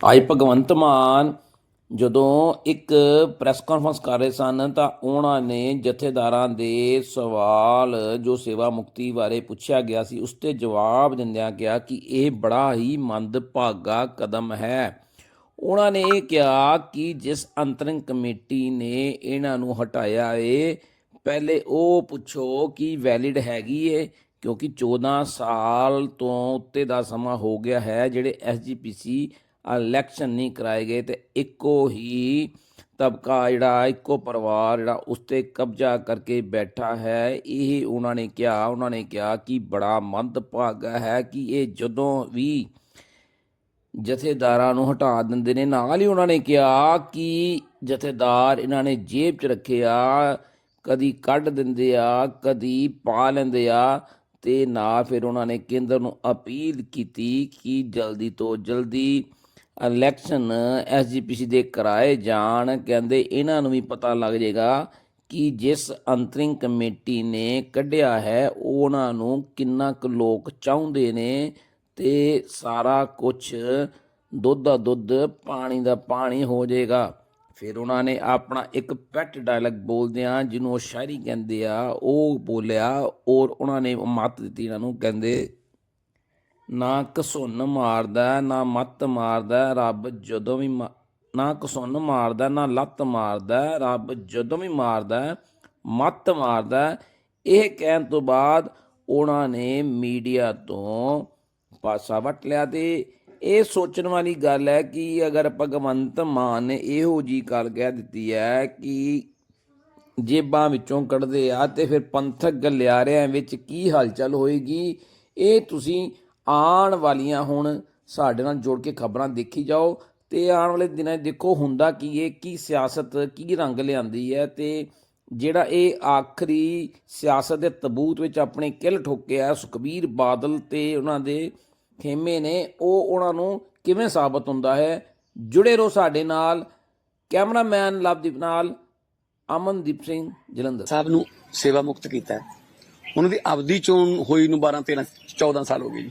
ਅੱਜ ਭਗਵੰਤ ਮਾਨ ਜਦੋਂ ਇੱਕ ਪ੍ਰੈਸ ਕਾਨਫਰੰਸ ਕਰ ਰਹੇ ਸਨ ਤਾਂ ਉਹਨਾਂ ਨੇ ਜਥੇਦਾਰਾਂ ਦੇ ਸਵਾਲ, ਜੋ ਸੇਵਾ ਮੁਕਤੀ ਬਾਰੇ ਪੁੱਛਿਆ ਗਿਆ ਸੀ, ਉਸ ਤੇ ਜਵਾਬ ਦਿੰਦਿਆਂ ਕਿਹਾ ਕਿ ਇਹ ਬੜਾ ਹੀ ਮੰਦਭਾਗਾ ਕਦਮ ਹੈ। ਉਹਨਾਂ ਨੇ ਇਹ ਕਿਹਾ ਕਿ ਜਿਸ ਅੰਤਰਿੰਗ ਕਮੇਟੀ ਨੇ ਇਹਨਾਂ ਨੂੰ ਹਟਾਇਆ ਏ, ਪਹਿਲੇ ਉਹ ਪੁੱਛੋ ਕਿ ਵੈਲਿਡ ਹੈਗੀ ਏ, ਕਿਉਂਕਿ 14 ਸਾਲ ਤੋਂ ਉੱਤੇ ਦਾ ਸਮਾਂ ਹੋ ਗਿਆ ਹੈ, ਜਿਹੜੇ ਐਸਜੀਪੀਸੀ ਇਲੈਕਸ਼ਨ ਨਹੀਂ ਕਰਾਏ ਗਏ ਤੇ ਇੱਕੋ ਹੀ ਤਬਕਾ ਜਿਹੜਾ, ਇੱਕੋ ਪਰਿਵਾਰ ਜਿਹੜਾ ਉਸ ਤੇ ਕਬਜ਼ਾ ਕਰਕੇ ਬੈਠਾ ਹੈ। ਇਹ ਉਹਨਾਂ ਨੇ ਕਿਹਾ, ਉਹਨਾਂ ਨੇ ਕਿਹਾ ਕਿ ਬੜਾ ਮੰਦਭਾਗਾ ਹੈ ਕਿ ਇਹ ਜਦੋਂ ਵੀ ਜਥੇਦਾਰਾਂ ਨੂੰ ਹਟਾ ਦਿੰਦੇ ਨੇ, ਨਾਲ ਹੀ ਉਹਨਾਂ ਨੇ ਕਿਹਾ ਕਿ ਜਥੇਦਾਰ ਇਹਨਾਂ ਨੇ ਜੇਬ 'ਚ ਰੱਖਿਆ, ਕਦੀ ਕੱਢ ਦਿੰਦੇ ਆ, ਕਦੀ ਪਾ ਲੈਂਦੇ ਆ ਤੇ ਨਾ ਫਿਰ ਉਹਨਾਂ ਨੇ ਕੇਂਦਰ ਨੂੰ ਅਪੀਲ ਕੀਤੀ ਕਿ ਜਲਦੀ ਤੋਂ ਜਲਦੀ ਇਲੈਕਸ਼ਨ ਐਸਜੀਪੀਸੀ ਦੇ ਕਰਾਏ ਜਾਣ, ਕਹਿੰਦੇ ਇਹਨਾਂ ਨੂੰ ਵੀ ਪਤਾ ਲੱਗ ਜਾਏਗਾ ਕਿ ਜਿਸ ਅੰਤਰਿੰਗ ਕਮੇਟੀ ਨੇ ਕੱਢਿਆ ਹੈ, ਉਹਨਾਂ ਨੂੰ ਕਿੰਨਾ ਕੁ ਲੋਕ ਚਾਹੁੰਦੇ ਨੇ ਤੇ ਸਾਰਾ ਕੁਝ ਦੁੱਧ ਦਾ ਦੁੱਧ, ਪਾਣੀ ਦਾ ਪਾਣੀ ਹੋ ਜਾਏਗਾ। ਫਿਰ ਉਹਨਾਂ ਨੇ ਆਪਣਾ ਇੱਕ ਪੈਟ ਡਾਇਲੌਗ ਬੋਲਦਿਆਂ ਜਿਹਨੂੰ ਉਹ ਸ਼ਾਇਰੀ ਕਹਿੰਦੇ ਆ, ਉਹ ਬੋਲਿਆ ਔਰ ਉਹਨਾਂ ਨੇ ਮੱਤ ਦਿੱਤੀ ਇਹਨਾਂ ਨੂੰ, ਕਹਿੰਦੇ ਨਾ ਕਸੁੰਨ ਮਾਰਦਾ, ਨਾ ਮੱਤ ਮਾਰਦਾ ਰੱਬ ਜਦੋਂ ਵੀ ਮਾ- ਨਾ ਕਸੁੰਨ ਮਾਰਦਾ, ਨਾ ਲੱਤ ਮਾਰਦਾ, ਰੱਬ ਜਦੋਂ ਵੀ ਮਾਰਦਾ, ਮੱਤ ਮਾਰਦਾ। ਇਹ ਕਹਿਣ ਤੋਂ ਬਾਅਦ ਉਹਨਾਂ ਨੇ ਮੀਡੀਆ ਤੋਂ ਪਾਸਾ ਵਟ ਲਿਆ ਤੇ ਇਹ ਸੋਚਣ ਵਾਲੀ ਗੱਲ ਹੈ ਕਿ ਅਗਰ ਭਗਵੰਤ ਮਾਨ ਨੇ ਇਹੋ ਜੀ ਗੱਲ ਕਹਿ ਦਿੱਤੀ ਹੈ ਕਿ ਜੇਬਾਂ ਵਿੱਚੋਂ ਕੱਢਦੇ ਆ ਤੇ ਫਿਰ ਪੰਥਕ ਗਲਿਆਰਿਆਂ ਵਿੱਚ ਕੀ ਹਲਚਲ ਹੋਏਗੀ, ਇਹ ਤੁਸੀਂ ਆਉਣ ਵਾਲੀਆਂ ਹੁਣ ਸਾਡੇ ਨਾਲ ਜੁੜ ਕੇ ਖਬਰਾਂ ਦੇਖੀ ਜਾਓ ਤੇ ਆਉਣ ਵਾਲੇ ਦਿਨਾਂ 'ਚ ਦੇਖੋ ਹੁੰਦਾ ਕੀ ਹੈ ਕੀ ਸਿਆਸਤ, ਕੀ ਰੰਗ ਲਿਆਂਦੀ ਹੈ ਤੇ ਜਿਹੜਾ ਇਹ ਆਖਰੀ ਸਿਆਸਤ ਦੇ ਤਬੂਤ ਵਿੱਚ ਆਪਣੇ ਕਿਲ ਠੋਕਿਆ ਸੁਖਬੀਰ ਬਾਦਲ ਤੇ ਉਹਨਾਂ ਦੇ ਖੇਮੇ ਨੇ, ਉਹ ਉਹਨਾਂ ਨੂੰ ਕਿਵੇਂ ਸਾਬਤ ਹੁੰਦਾ ਹੈ? ਜੁੜੇ ਰਹੋ ਸਾਡੇ ਨਾਲ, ਕੈਮਰਾਮੈਨ ਲਵਦੀਪ ਨਾਲ ਅਮਨਦੀਪ ਸਿੰਘ ਜਲੰਧਰ। ਸਾਹਿਬ ਨੂੰ ਸੇਵਾ ਮੁਕਤ ਕੀਤਾ ਉਹਨਾਂ ਦੀ ਅਵਧੀ ਚੋਣ ਹੋਈ ਨੂੰ 12 13 14 ਸਾਲ ਹੋ ਗਏ ਜੀ।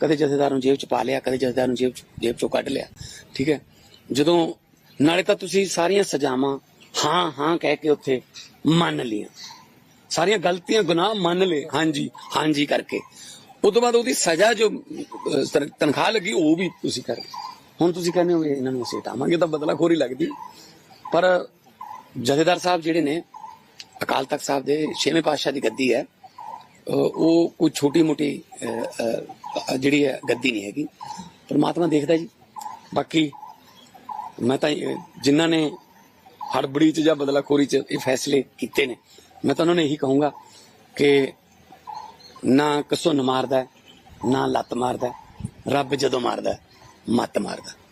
ਕਦੇ ਜਥੇਦਾਰ ਨੂੰ ਜੇਬ 'ਚ ਪਾ ਲਿਆ, ਕਦੇ ਜਥੇਦਾਰ ਨੂੰ ਜੇਬ ਜੇਬ 'ਚੋਂ ਕੱਢ ਲਿਆ। ਠੀਕ ਹੈ? ਜਦੋਂ ਨਾਲੇ ਤਾਂ ਤੁਸੀਂ ਸਾਰੀਆਂ ਸਜ਼ਾਵਾਂ ਹਾਂ ਹਾਂ ਕਹਿ ਕੇ ਉੱਥੇ ਮੰਨ ਲੀਆਂ ਸਾਰੀਆਂ ਗਲਤੀਆਂ, ਗੁਨਾਹ ਮੰਨ ਲਏ। ਹਾਂਜੀ ਹਾਂਜੀ ਕਰਕੇ। ਉਸ ਤੋਂ ਬਾਅਦ ਉਹਦੀ ਸਜ਼ਾ ਜੋ ਤਨਖਾਹ ਲੱਗੀ, ਉਹ ਵੀ ਤੁਸੀਂ ਕਰ ਹੁਣ ਤੁਸੀਂ ਕਹਿੰਦੇ ਹੋ ਇਹਨਾਂ ਨੂੰ ਅਸੀਂ ਹਟਾਵਾਂਗੇ ਤਾਂ ਬਦਲਾਖੋਰੀ ਲੱਗਦੀ। ਪਰ ਜਥੇਦਾਰ ਸਾਹਿਬ ਜਿਹੜੇ ਨੇ, ਅਕਾਲ ਤਖਤ ਸਾਹਿਬ ਦੇ ਛੇਵੇਂ ਪਾਤਸ਼ਾਹ ਦੀ ਗੱਦੀ ਹੈ ਉਹ ਕੋਈ ਛੋਟੀ ਮੋਟੀ ਜਿਹੜੀ ਹੈ, ਗੱਦੀ ਨਹੀਂ ਹੈਗੀ। ਪਰਮਾਤਮਾ ਦੇਖਦਾ ਜੀ। ਬਾਕੀ ਮੈਂ ਤਾਂ ਇਹ- ਜਿਨ੍ਹਾਂ ਨੇ ਹੜਬੜੀ ਚ ਜਾਂ ਬਦਲਾਖੋਰੀ ਚ ਇਹ ਫੈਸਲੇ ਕੀਤੇ ਨੇ, ਮੈਂ ਤਾਂ ਉਹਨਾਂ ਨੂੰ ਇਹੀ ਕਹੂੰਗਾ ਕਿ ਨਾ ਕਸੁੰਨ ਮਾਰਦਾ, ਨਾ ਲੱਤ ਮਾਰਦਾ, ਰੱਬ ਜਦੋਂ ਮਾਰਦਾ, ਮੱਤ ਮਾਰਦਾ।